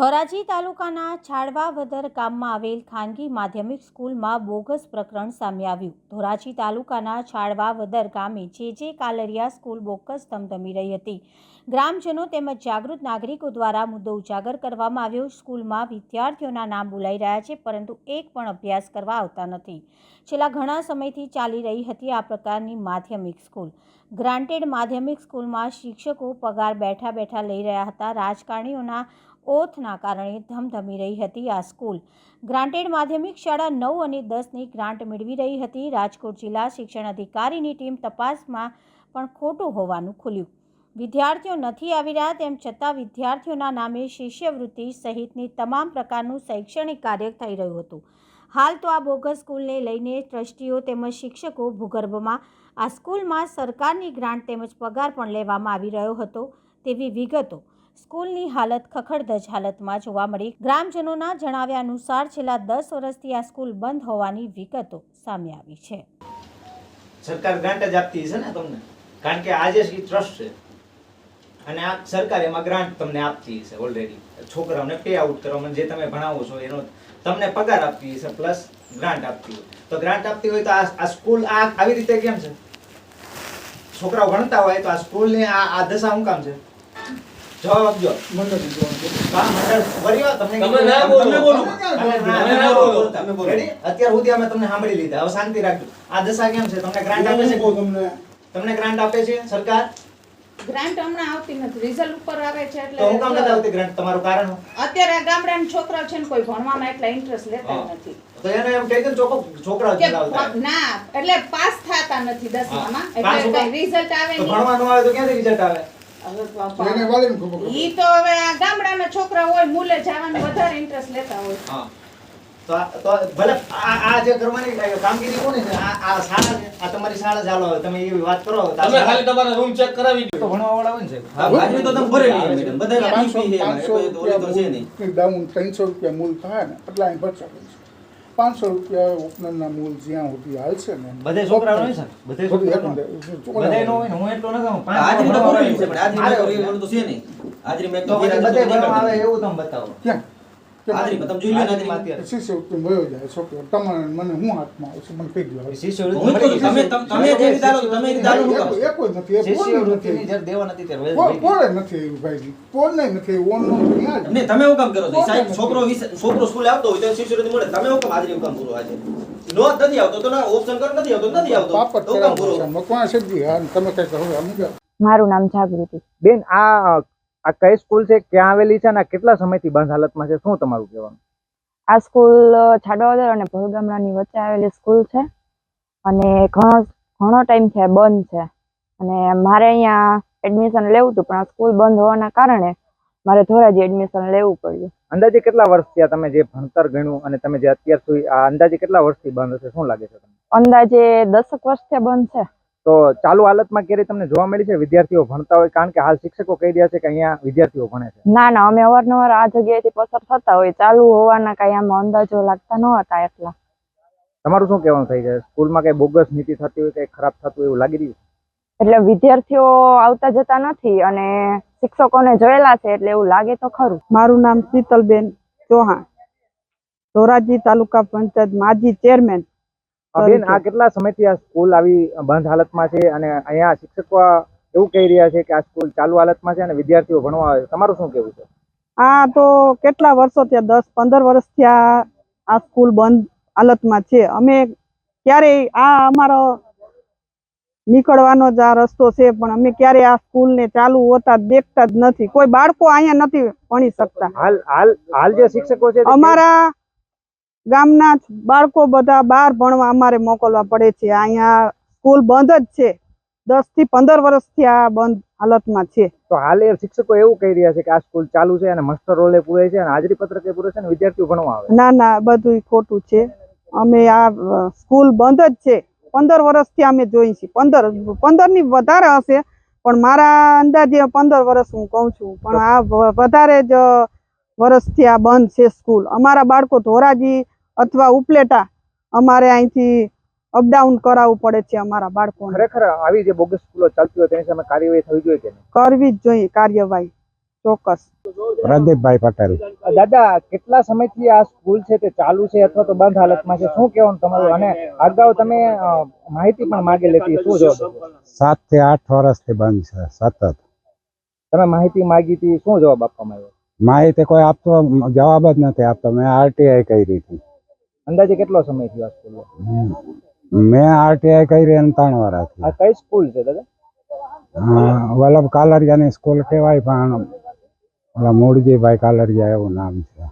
ધોરાજી તાલુકાના છાડવાવદર ગામમાં આવેલ ખાનગી માધ્યમિક સ્કૂલમાં બોગસ પ્રકરણ સામે આવ્યું. ધોરાજી તાલુકાના છાડવાવદર ગામે જે જે કાલરિયા સ્કૂલ બોગસ ધમધમી રહી હતી. ગ્રામજનો તેમજ જાગૃત નાગરિકો દ્વારા મુદ્દો ઉજાગર કરવામાં આવ્યો. સ્કૂલમાં વિદ્યાર્થીઓના નામ બોલાઈ રહ્યા છે, પરંતુ એક પણ અભ્યાસ કરવા આવતા નથી. છેલ્લા ઘણા સમયથી ચાલી રહી હતી આ પ્રકારની માધ્યમિક સ્કૂલ. ગ્રાન્ટેડ માધ્યમિક સ્કૂલમાં શિક્ષકો પગાર બેઠા બેઠા લઈ રહ્યા હતા. રાજકારણીઓના ઓથના કારણે ધમધમી રહી હતી આ સ્કૂલ. ગ્રાન્ટેડ માધ્યમિક શાળા નવ અને દસની ગ્રાન્ટ મેળવી રહી હતી. રાજકોટ જિલ્લા શિક્ષણ અધિકારીની ટીમ તપાસમાં પણ ખોટું હોવાનું ખુલ્યું. વિદ્યાર્થીઓ નથી આવી રહ્યા તેમ છતાં વિદ્યાર્થીઓના નામે શિષ્યવૃત્તિ સહિતની તમામ પ્રકારનું શૈક્ષણિક કાર્ય થઈ રહ્યું હતું. હાલ તો આ બોગસ સ્કૂલને લઈને ટ્રસ્ટીઓ તેમજ શિક્ષકો ભૂગર્ભમાં આ સ્કૂલમાં સરકારની ગ્રાન્ટ તેમજ પગાર પણ લેવામાં આવી રહ્યો હતો તેવી વિગતો સ્કૂલની હાલત ખખડધજ હાલતમાં જોવા મળી. ગ્રામજનોના જણાવ્યા અનુસાર છેલ્લા દસ વર્ષથી આ સ્કૂલ બંધ હોવાની વિગતો સામે આવી છે. સરકાર ગ્રાન્ટ જ આપતી છે ને તમને? કારણ કે આજે ટ્રસ્ટ છે. અને આ સરકાર એમાં ગ્રાન્ટ તમને આપતી છે ઓલરેડી છોકરાઓને પે આઉટ કરવામાં જે તમે ભણાવો છો એનો તમને પગાર આપતી છે પ્લસ ગ્રાન્ટ આપતી હોય. તો ગ્રાન્ટ આપતી હોય તો આ સ્કૂલ આ આવી રીતે કેમ છે? છોકરાઓ ભણતા હોય તો આ સ્કૂલની આ આ દશા શું કામ છે. જવાબ આપજો હા, મંડળ વર્યો, તમને તમે ના બોલો. તમે બોલો. તમે તમે ના બોલો. તમે બોલો. અત્યાર સુધી અમે તમને સાંભળી લીધા. હવે શાંતિ રાખજો. આ દશા કેમ છે? તમને ગ્રાન્ટ આપે છે? તમને ગ્રાન્ટ આપે છે સરકાર? ગ્રાન્ટ હમણાં આવતી નથી. રિઝલ્ટ ઉપર આવે છે તો હું કામ નથી એટલે આવતી ગ્રાન્ટ તમારું કારણ અત્યારે આ ગામડાના છોકરા છે ને કોઈ ભણવામાં એટલા ઇન્ટરેસ્ટ લેતા નથી. તો એને એમ કહી દો. ના એટલે પાસ થતા નથી દસમામાં. એટલે રિઝલ્ટ આવે ભણવાનું નહીં. આવે તો ક્યાંથી રિઝલ્ટ આવે? એને વાલીને ખબર ઈ તો હવે આ ગામડાના છોકરા હોય મૂલે જવાનું વધારે ઇન્ટરેસ્ટ લેતા હોય. હા. તો આ- તો ભલે આ આ જે કરવાની કામગીરી કોની છે? આ આ શાળા આ તમારી શાળા ચાલો તમે એવી વાત કરો તમે ખાલી રૂમ ચેક કરાવી તો ભણવા વાળા હોય ને સાહેબ. તો તમે ભરેલી મેડમ. તો છે નહીં. ડાઉન ત્રણસો રૂપિયા મૂલ થાય ને એટલા અહીં પાંચસો રૂપિયા ઓપનરના મૂલ જ્યાં સુધી હાલશે ને બધે છોકરા હોય સર ને? બધે બધું નો હોય હું એટલો ન કહું. પાંચ હાજરી તો છે, પણ હાજરી તો છે નહીં. હાજરી મેં તો બધે આવે એવું તમે બતાવો. ક્યાં? છોકરો હું હું. છોકરો સ્કૂલે આવતો હોય તો શિષ્યવૃત્તિ મળે તમે એવું હાજરી કામ પૂરું આજે? નો નથી આવતો તો ના ઓપ્શન કર નથી આવતો નથી આવતો. હા તમે કઈ કહો. મારું નામ જાગૃતિ. બેન આ આ કઈ સ્કૂલ છે? ક્યાં આવેલી છે અને કેટલા સમયથી બંધ હાલતમાં છે? શું તમારું કહેવાનું? આ સ્કૂલ છાડવાદર અને ભલગામડાની વચ્ચે આવેલી સ્કૂલ છે. અને ઘણો ઘણો ટાઈમ છે બંધ છે. અને મારે અહીંયા એડમિશન લેવું હતું પણ આ સ્કૂલ બંધ હોવાના કારણે મારે ધોરાજી એડમિશન લેવું પડ્યું. અંદાજે કેટલા વર્ષ થયા તમે જે ભણતર ગણ્યું અને તમે જે અત્યાર સુધી આ અંદાજે કેટલા વર્ષથી બંધ છે શું લાગે છે તમને? અંદાજે દસક વર્ષથી બંધ છે. તો ચાલુ હાલતમાં ક્યારે તમને જોવા મળી છે? વિદ્યાર્થીઓ ભણતા હોય કારણ કે હાલ શિક્ષકો કહી રહ્યા છે કે અહીંયા વિદ્યાર્થીઓ ભણે છે. ના ના અમે અવારનવાર આ જગ્યાએથી પસાર થતા હોય ચાલુ હોવાના કાંઈ આમ અંદાજો લાગતા ન હતા એટલા. તમારું શું કહેવાનું થઈ જાય સ્કૂલમાં કઈ બોગસ નીતિ થતી હોય કઈ ખરાબ થતું એવું લાગી રહ્યું? એટલે વિદ્યાર્થીઓ આવતા જતા નથી અને શિક્ષકોને જોયેલા છે એટલે એવું લાગે તો ખરું. મારું નામ શીતલબેન ચૌહાણ. ધોરાજી તાલુકા પંચાયત માજી ચેરમેન. બેન આ કેટલા સમયથી આ સ્કૂલ આવી બંધ હાલતમાં છે અને અહીંયા શિક્ષકો એવું કહી રહ્યા છે કે આ સ્કૂલ ચાલુ હાલતમાં છે અને વિદ્યાર્થીઓ ભણવા આવે તમારું શું કહેવું છે? આ તો કેટલા વર્ષો થયા? દસ પંદર વર્ષથી આ આ સ્કૂલ બંધ હાલતમાં છે. અમે ક્યારેય આ અમારો નીકળવાનો જ આ રસ્તો છે પણ અમે ક્યારેય આ સ્કૂલને ચાલુ હોતા દેખતા જ નથી. કોઈ બાળકો અહીંયા નથી ભણી શકતા. હાલ હાલ હાલ જે શિક્ષકો છે અમારા ગામના બાળકો બધા બહાર ભણવા અમારે મોકલવા પડે છે. અહીંયા સ્કૂલ બંધ જ છે. દસથી પંદર વર્ષથી આ બંધ હાલતમાં છે. તો હાલ એ શિક્ષકો એવું કહી રહ્યા છે કે આ સ્કૂલ ચાલુ છે અને માસ્ટર રોલે પૂરે છે અને હાજરી પત્રકે પૂરે છે અને વિદ્યાર્થીઓ ભણવા આવે ના ના બધું ખોટું છે. અમે આ સ્કૂલ બંધ જ છે. પંદર વર્ષથી અમે જોઈ છીએ. પંદર પંદરની વધારે હશે પણ મારા અંદાજે પંદર વર્ષ હું કહું છું. પણ આ વધારે જ વર્ષથી આ બંધ છે સ્કૂલ. અમારા બાળકો ધોરાજી અથવા ઉપલેટા અમારે અહીંથી અપડાઉન કરાવવું પડે છે અમારા બાળકો ખરેખર આવી જે બોગસ સ્કૂલો ચાલતી હોય તેની સામે કાર્યવાહી થવી જોઈએ કે કરવી જ જોઈએ કાર્યવાહી ચોક્કસ. પ્રદીપભાઈ પટેલ. દાદા કેટલા સમયથી આ સ્કૂલ છે તે ચાલુ છે અથવા તો બંધ હાલતમાં છે? શું કહેવાનું તમારું? અને અગાઉ તમે માહિતી પણ માગી લેતી શું જવાબ સાતથી આઠ વર્ષથી બંધ છે સતત. તમે માહિતી માગી હતી શું જવાબ આપવામાં આવ્યો? માહિતી કોઈ આપતો જવાબ જ નથી આપતો. મેં આરટીઆઈ કરી હતી. અંદાજે કેટલો સમય થયો આ સ્કૂલ મેં આરટીઆઈ કરી અને ત્રણ વાર આ કઈ સ્કૂલ છે દાદા? વલ્લભ કાલરિયાની સ્કૂલ કહેવાય પણ ઓલા મૂળજીભાઈ કાલરિયા એવું નામ છે.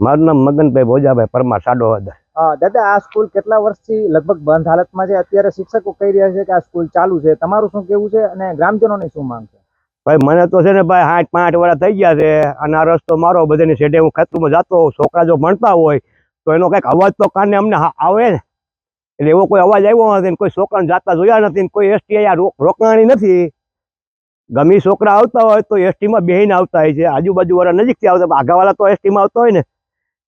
મારું નામ મગનભાઈ ભોજાભાઈ પરમાર સાડોવાદર દાદા આ સ્કૂલ કેટલા વર્ષથી લગભગ બંધ હાલતમાં છે? અત્યારે શિક્ષકો કહી રહ્યા છે કે આ સ્કૂલ ચાલુ છે. તમારું શું કેવું છે અને ગ્રામજનોની શું માંગ છે? ભાઈ મને તો છે ને ભાઈ આઠ પાંચ વર્ષ થઈ ગયા છે અને આ રસ્તો મારો બધાની શેઠે હું ખેતરમાં જતો હોઉં છોકરા જો ભણતા હોય તો એનો કંઈક અવાજ તો કાને અમને આવે ને. એટલે એવો કોઈ અવાજ આવ્યો નથી કોઈ છોકરાને જાતા જોયા નથી કોઈ એસટી રોકાણી નથી. ગમે છોકરા આવતા હોય તો એસટીમાં બેહીને આવતા હોય છે. આજુબાજુ વાળા નજીકથી આવતા આઘાવાળા તો એસટીમાં આવતા હોય ને.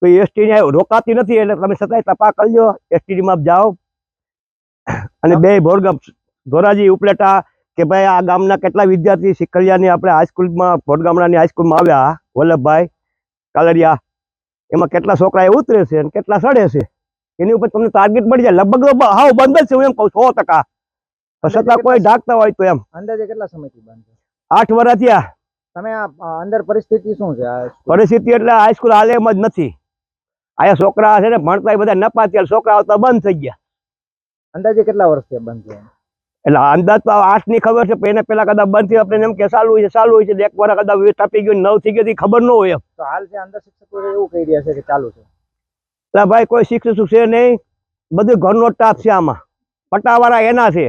તો એસટી ને રોકાતી નથી એટલે તમે છતાંય તપા કરજો એસટીમાં જાઓ. અને બે ભોરગામ, ધોરાજી, ઉપલેટા કે ભાઈ આ ગામના કેટલા વિદ્યાર્થી શીખલિયાની આપણે હાઈસ્કૂલમાં, ભોરગામડાની હાઈસ્કૂલમાં આવ્યા, વલ્લભભાઈ, કાલરિયા એમાં કેટલા છોકરા એ ઉતરે છે અને કેટલા સડે છે એની ઉપર તમને ટાર્ગેટ મળી જાય. લગભગ હાવ બંધ જ છે હું એમ કહું સો ટકા. છતાં કોઈ ઢાંકતા હોય તો એમ. અંદાજે કેટલા સમયથી બંધ છે? આઠ વર્ષ થયા. તમે અંદર પરિસ્થિતિ શું છે? પરિસ્થિતિ એટલે હાઈસ્કૂલ હાલે એમ જ નથી. અહીંયા છોકરા છે ને ભણતા બધા નપા થયા છોકરા આવતા બંધ થઈ ગયા. અંદાજે કેટલા વર્ષથી આ બંધ છે? એટલે અંદાજ તો આઠની ખબર છે એને પેલા કદાચ બંધ થયું આપણે એમ કે ચાલુ હોય છે ચાલુ હોય છે એક વાર કદાચ વીસ આપી ગયું નવ થઈ ગયું ખબર ન હોય એમ. તો હાલ છે અંદર શિક્ષકો એવું કહી રહ્યા છે કે ચાલુ છે. એટલે ભાઈ કોઈ શિક્ષક છે નહીં બધું ઘરનો સ્ટાફ છે આમાં. પટાવાળા એના છે.